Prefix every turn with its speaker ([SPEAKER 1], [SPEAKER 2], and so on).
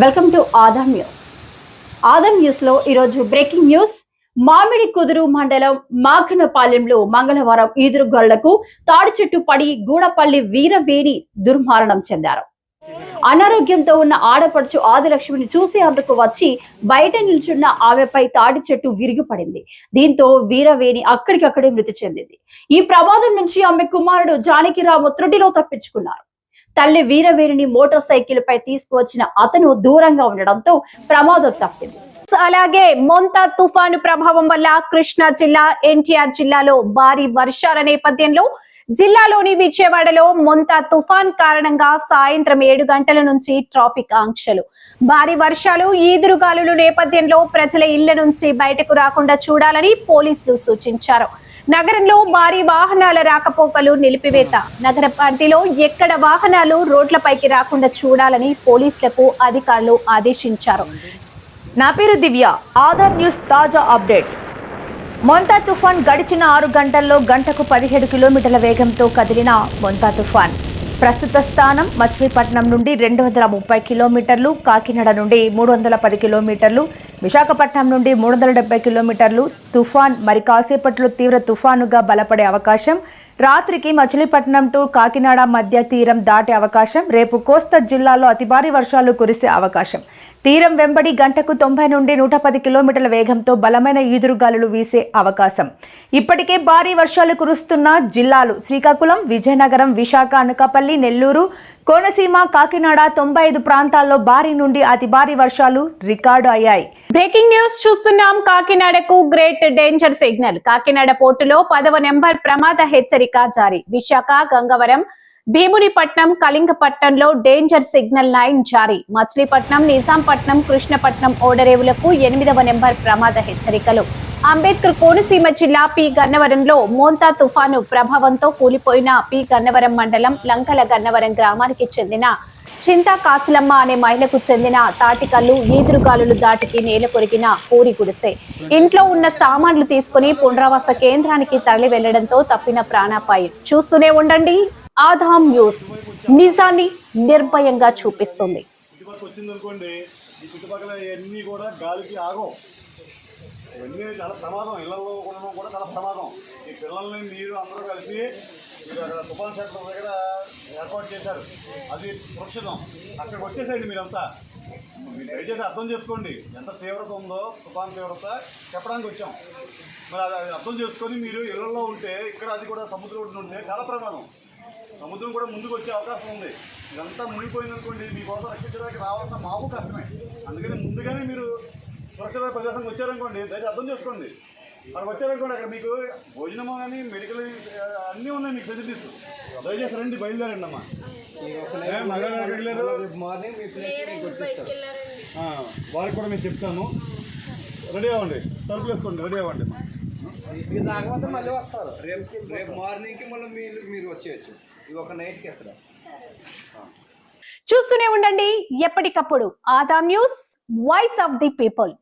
[SPEAKER 1] Welcome to Adam news. Adam న్యూస్లో ఈరోజు breaking news. మామిడి కుదురు మండలం మాఘనపాలెంలో మంగళవారం ఈదురుగాళ్ళకు తాడి చెట్టు పడి గూడపల్లి వీరవేణి దుర్మరణం చెందారు. అనారోగ్యంతో ఉన్న ఆడపడుచు ఆదిలక్ష్మిని చూసేందుకు వచ్చి బయట నిల్చున్న ఆమెపై తాడి చెట్టు విరిగిపడింది. దీంతో వీరవేణి అక్కడికక్కడే మృతి చెందింది. ఈ ప్రమాదం నుంచి ఆమె కుమారుడు జానకిరాము త్రుటిలో తప్పించుకున్నారు. తల్లి వీరవేణిని మోటార్ సైకిల్ పై తీసుకువచ్చిన అతను దూరంగా ఉండడంతో ప్రమాదం తప్పింది. అలాగే మొంతా తుఫాను ప్రభావం వల్ల కృష్ణా జిల్లా ఎన్టీఆర్ జిల్లాలో భారీ వర్షాల నేపథ్యంలో జిల్లాలోని విజయవాడలో మొంతా తుఫాన్ కారణంగా సాయంత్రం ఏడు గంటల నుంచి ట్రాఫిక్ ఆంక్షలు. భారీ వర్షాలు ఈదురుగాలుల నేపథ్యంలో ప్రజల ఇళ్ళ నుంచి బయటకు రాకుండా చూడాలని పోలీసులు సూచించారు. నగరంలో భారీ వాహనాల రాకపోకలు నిలిపివేత. నగర పరిధిలో ఎక్కడ వాహనాలు రోడ్లపైకి రాకుండా చూడాలని పోలీసులకు అధికారులు ఆదేశించారు.
[SPEAKER 2] నా పేరు దివ్య. ఆధార్ న్యూస్ తాజా అప్డేట్. మొంతా తుఫాన్ గడిచిన ఆరు గంటల్లో గంటకు పదిహేడు కిలోమీటర్ల వేగంతో కదిలిన మొంతా తుఫాన్. ప్రస్తుత స్థానం మచిలీపట్నం నుండి రెండు వందల ముప్పై కిలోమీటర్లు కాకినాడ నుండి మూడు వందల పది కిలోమీటర్లు విశాఖపట్నం నుండి మూడు వందల డెబ్బై కిలోమీటర్లు తుఫాన్ మరి కాసేపట్లో తీవ్ర తుఫానుగా బలపడే అవకాశం. రాత్రికి మచిలీపట్నం టు కాకినాడ మధ్య తీరం దాటే అవకాశం. రేపు కోస్తా జిల్లాలో అతి భారీ వర్షాలు కురిసే అవకాశం. తీరం వెంబడి గంటకు తొంభై నుండి నూట పది కిలోమీటర్ల వేగంతో బలమైన ఈదురుగాలులు వీసే అవకాశం. ఇప్పటికే భారీ వర్షాలు కురుస్తున్న జిల్లాలు శ్రీకాకుళం విజయనగరం విశాఖ అనకాపల్లి నెల్లూరు కోనసీమ కాకినాడ తొంభై ఐదు ప్రాంతాల్లో భారీ నుండి అతి భారీ వర్షాలు రికార్డు అయ్యాయి.
[SPEAKER 1] బ్రేకింగ్ న్యూస్ చూస్తున్నాం. కాకినాడకు గ్రేట్ డేంజర్ సిగ్నల్. కాకినాడ పోర్టులో పదవ నెంబర్ ప్రమాద హెచ్చరిక జారీ. విశాఖ గంగవరం భీమునిపట్నం కళింగపట్నంలో డేంజర్ సిగ్నల్ లైన్ జారీ. మచిలీపట్నం నిజాంపట్నం కృష్ణపట్నం ఓడరేవులకు ఎనిమిదవ నెంబర్ ప్రమాద హెచ్చరికలు. అంబేద్కర్ కోనసీమ జిల్లా పి. గన్నవరంలో మోంతా తుఫాను ప్రభావంతో కూలిపోయిన పి. గన్నవరం మండలం లంకల గన్నవరం గ్రామానికి చెందిన చింతా కాసులమ్మ అనే మహిళకు చెందిన తాటికల్లు ఈదురుగాలులు దాటికి నేల కొరిగిన పూరి గుడిసె. ఇంట్లో ఉన్న సామాన్లు తీసుకుని పునరావాస కేంద్రానికి తరలి వెళ్ళడంతో తప్పిన ప్రాణాపాయం. చూస్తూనే ఉండండి. ఆధామ్ న్యూస్. నిజాన్ని నిర్భయంగా చూపిస్తుంది.
[SPEAKER 3] ఈ చుట్టుపక్కల కూడా గాలికి ఆగవు. ఇవన్నీ చాలా ప్రమాదం. ఇళ్ళలో ఉండడం కూడా చాలా ప్రమాదం. ఈ పిల్లల్ని మీరు అందరూ కలిసి మీరు అక్కడ తుఫాన్ సెంటర్ దగ్గర ఏర్పాటు చేశారు. అది సురక్షితం. అక్కడికి వచ్చేసేయండి మీరంతా. మీరు దయచేసి అర్థం చేసుకోండి. ఎంత తీవ్రత ఉందో తుఫాన్ తీవ్రత చెప్పడానికి వచ్చాం. మరి అది అది అర్థం చేసుకొని మీరు ఇళ్ళలో ఉంటే ఇక్కడ అది కూడా సముద్రం ఒడ్డున ఉంటే చాలా ప్రమాదం. సముద్రం కూడా ముందుకు వచ్చే అవకాశం ఉంది. ఇదంతా మునిగిపోయింది అనుకోండి మీకోసం రక్షించడానికి రావాల్సిన మాకు కష్టమే. అందుకని ముందుగానే మీరు సురక్షిత ప్రదేశంకి వచ్చారనుకోండి దయచేసి అర్థం చేసుకోండి. అక్కడ వచ్చారనుకోండి అక్కడ మీకు భోజనము కానీ మెడికల్ అన్నీ ఉన్నాయి మీకు ఫెసిలిటీస్ దయచేసి రండి బయలుదేరండి అమ్మా. వారికి కూడా మేము చెప్తాము. రెడీ అవ్వండి తలుపులు వేసుకోండి రెడీ అవ్వండి.
[SPEAKER 4] మీరు రాకపోతే మళ్ళీ వస్తారు. రేపు రేపు మార్నింగ్కి మళ్ళీ మీరు మీరు వచ్చేయచ్చు. ఇది ఒక నైట్కి ఎక్కడ?
[SPEAKER 1] చూస్తూనే ఉండండి ఎప్పటికప్పుడు Adam news voice of the people